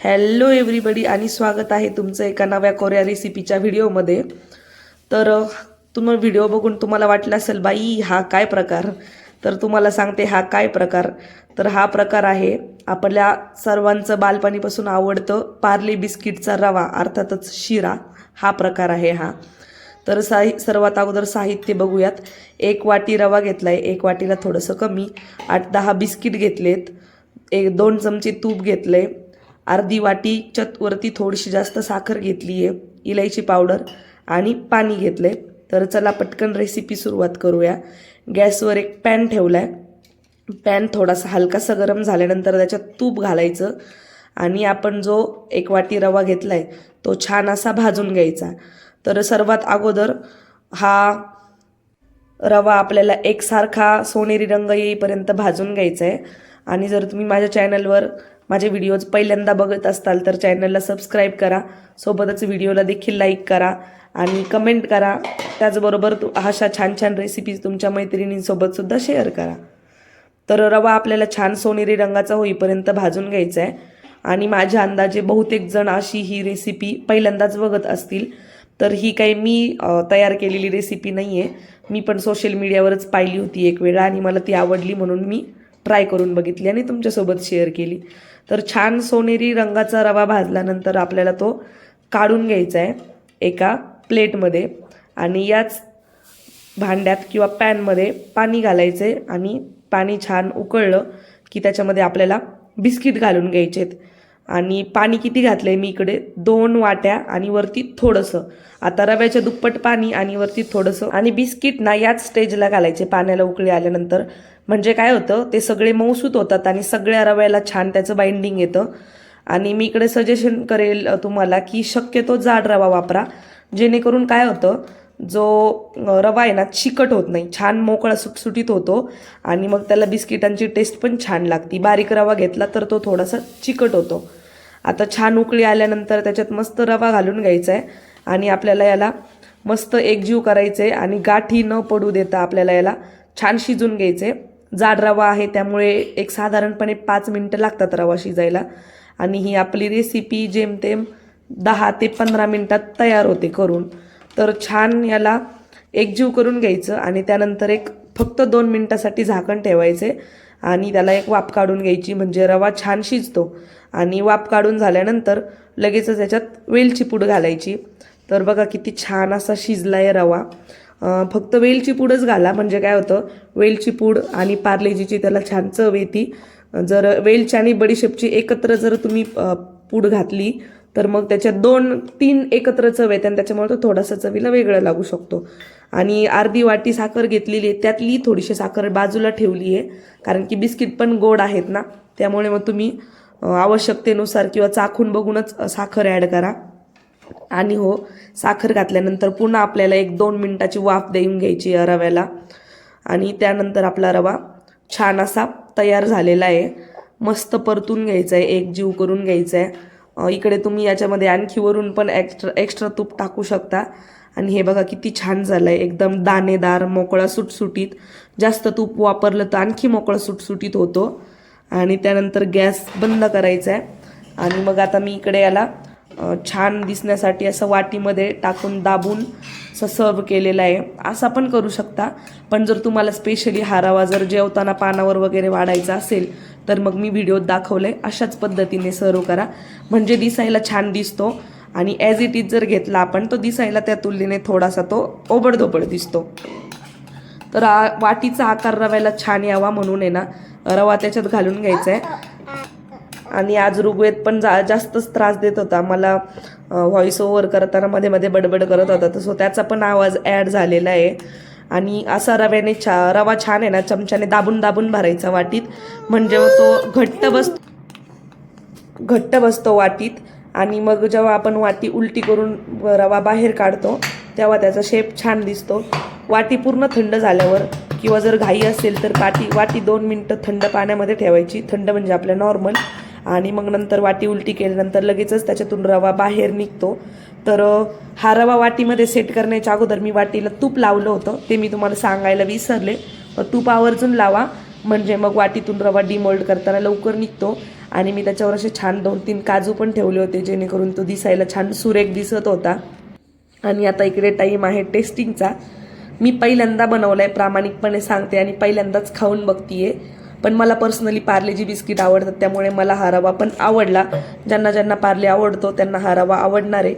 Hello everybody आणि स्वागत आहे तुमचं एका नव्या कोऱ्या रेसिपीच्या व्हिडिओमध्ये तर तुम्ही व्हिडिओ बघून तुम्हाला वाटलं असेल बाई हा काय प्रकार? तर तुम्हाला सांगते हा काय प्रकार? तर हा प्रकार आहे आपल्या सर्वांचं बालपणीपासून आवडतं पार्ले बिस्किटचा रवा अर्थातच शिरा. हा प्रकार आहे हा. तर साहि सर्वात अगोदर साहित्य बघूयात. एक वाटी रवा घेतला आहे एक वाटीला थोडंसं कमी. आठ दहा बिस्किट घेतलेत. एक दोन चमचे तूप घेतले अर्धी वाटी वरती थोडीशी जास्त साखर घेतली आहे इलायची पावडर आणि पाणी घेतलं आहे तर चला पटकन रेसिपी सुरुवात करूया. गॅसवर एक पॅन ठेवला आहे पॅन थोडासा हलकासा गरम झाल्यानंतर त्याच्यात तूप घालायचं आणि आपण जो एक वाटी रवा घेतला आहे तो छान असा भाजून घ्यायचा. तर सर्वात अगोदर हा रवा आपल्याला एकसारखा सोनेरी रंग येईपर्यंत भाजून घ्यायचा आहे आणि जर तुम्ही माझ्या चॅनलवर माझे व्हिडिओज पहिल्यांदा बघत असताल तर चॅनलला सबस्क्राईब करा. सोबतच व्हिडिओला देखील लाईक करा आणि कमेंट करा. त्याचबरोबर तू अशा छान छान रेसिपीज तुमच्या मैत्रिणींसोबतसुद्धा शेअर करा. तर रवा आपल्याला छान सोनेरी रंगाचा होईपर्यंत भाजून घ्यायचा आहे आणि माझ्या अंदाजे बहुतेक जण अशी ही रेसिपी पहिल्यांदाच बघत असतील. तर ही काही मी तयार केलेली रेसिपी नाही आहे मी पण सोशल मीडियावरच पाहिली होती एक वेळा आणि मला ती आवडली म्हणून मी ट्राय करून बघितली आणि तुमच्यासोबत शेअर केली. तर छान सोनेरी रंगाचा रवा भाजल्यानंतर आपल्याला तो काढून घ्यायचा आहे एका प्लेटमध्ये आणि याच भांड्यात किंवा पॅनमध्ये पाणी घालायचं आहे आणि पाणी छान उकळलं की त्याच्यामध्ये आपल्याला बिस्किट घालून घ्यायचे आहेत आणि पाणी किती घातलं आहे मी इकडे? दोन वाट्या आणि वरती थोडंसं. आता रव्याच्या दुप्पट पाणी आणि वरती थोडंसं. आणि बिस्किट ना याच स्टेजला घालायचे पाण्याला उकळी आल्यानंतर. म्हणजे काय होतं ते सगळे मऊसूत होतात आणि सगळ्या रव्याला छान त्याचं बाइंडिंग येतं. आणि मी इकडे सजेशन करेल तुम्हाला की शक्यतो जाड रवा वापरा. जेणेकरून काय होतं जो रवा आहे ना चिकट होत नाही. छान मोकळा सुटसुटीत होतो. आणि मग त्याला बिस्किटांची टेस्ट पण छान लागती. बारीक रवा घेतला तर तो थोडासा चिकट होतो. आता छान उकळी आल्यानंतर त्याच्यात मस्त रवा घालून घ्यायचा आहे आणि आपल्याला याला मस्त एकजीव करायचं आहे आणि गाठी न पडू देता आपल्याला याला छान शिजून घ्यायचे जाड रवा आहे त्यामुळे एक साधारणपणे पाच मिनटं लागतात रवा शिजायला. आणि ही आपली रेसिपी जेमतेम दहा ते पंधरा मिनटात तयार होते करून. तर छान याला एकजीव करून घ्यायचं आणि त्यानंतर एक फक्त दोन मिनटासाठी झाकण ठेवायचे आणि त्याला एक वाफ काढून घ्यायची म्हणजे रवा छान शिजतो. आणि वाफ काढून झाल्यानंतर लगेचच याच्यात वेलची पूड घालायची. तर बघा किती छान असा शिजला आहे रवा फक्त वेलची पूडच घाला म्हणजे काय होतं वेलची पूड आणि पार्लेजीची त्याला छान चव येते. जर वेलची आणि बडीशेपची एकत्र जर तुम्ही पूड घातली तर मग त्याच्यात दोन तीन एकत्र चव येते आणि त्याच्यामुळे तो थोडासा चवीला वेगळा लागू शकतो. आणि अर्धी वाटी साखर घेतलेली आहे त्यातली थोडीशी साखर बाजूला ठेवली आहे. कारण की बिस्किट पण गोड आहेत ना त्यामुळे मग तुम्ही आवश्यकतेनुसार किंवा चाखून बघूनच साखर ॲड करा. आणि हो साखर घातल्यानंतर पुन्हा आपल्याला एक दोन मिनटाची वाफ देऊन घ्यायची या रव्याला. आणि त्यानंतर आपला रवा छान असा तयार झालेला आहे. मस्त परतून घ्यायचा आहे एक जीव करून घ्यायचा आहे. इकडे तुम्ही याच्यामध्ये आणखी वरून पण एक्स्ट्रा एक्स्ट्रा तूप टाकू शकता. आणि हे बघा किती छान झालं आहे एकदम दाणेदार मोकळा सुटसुटीत. जास्त तूप वापरलं तर आणखी मोकळा सुटसुटीत होतो. आणि त्यानंतर गॅस बंद करायचा आहे आणि मग आता मी इकडे याला छान दिसण्यासाठी असं वाटीमध्ये टाकून दाबून असं सर्व केलेलं आहे. असा पण करू शकता. पण जर तुम्हाला स्पेशली हारावा जर जेवताना पानावर वगैरे वाढायचा असेल तर मग मी व्हिडिओत दाखवलं आहे अशाच पद्धतीने सर्व करा. म्हणजे दिसायला छान दिसतो. आणि ॲज इट इज जर घेतला आपण तो दिसायला त्या तुलनेने थोडासा तो ओबडधोबड दिसतो. तर वाटीचा आकार रव्याला छान यावा म्हणून आहे ना रवा त्याच्यात घालून घ्यायचा आहे आणि आज ऋग्वेद पण जा जास्तच त्रास देत होता. मला व्हॉइस ओव्हर करताना मध्ये मध्ये बडबड करत होता. तर सो त्याचा पण आवाज ॲड झालेला आहे. आणि असा रव्याने छा रवा छान आहे ना चमच्याने दाबून दाबून भरायचा वाटीत. म्हणजे तो घट्ट बस घट्ट बसतो वाटीत. आणि मग जेव्हा आपण वाटी उलटी करून रवा बाहेर काढतो तेव्हा त्याचा शेप छान दिसतो. वाटी पूर्ण थंड झाल्यावर किंवा जर घाई असेल तर वाटी वाटी दोन मिनटं थंड पाण्यामध्ये ठेवायची. थंड म्हणजे आपल्या नॉर्मल आणि मग नंतर वाटी उलटी केल्यानंतर लगेचच त्याच्यातून रवा बाहेर निघतो. तर हा रवा वाटीमध्ये सेट करण्याच्या अगोदर मी वाटीला तूप लावलं होतं. ते मी तुम्हाला सांगायला विसरले. तूप आवर्जून लावा. म्हणजे मग वाटीतून रवा डिमोल्ड करताना लवकर निघतो. आणि मी त्याच्यावर असे छान दोन तीन काजू पण ठेवले होते जेणेकरून तो दिसायला छान सुरेख दिसत होता. आणि आता इकडे टाईम आहे टेस्टिंगचा. मी पहिल्यांदा बनवलं आहे प्रामाणिकपणे सांगते आणि पहिल्यांदाच खाऊन बघतीये. पण मला पर्सनली पार्लेजी बिस्किट आवडतात त्यामुळे मला हा रवा पण आवडला. ज्यांना ज्यांना पार्ले आवडतो त्यांना हा रवा आवडणार आहे.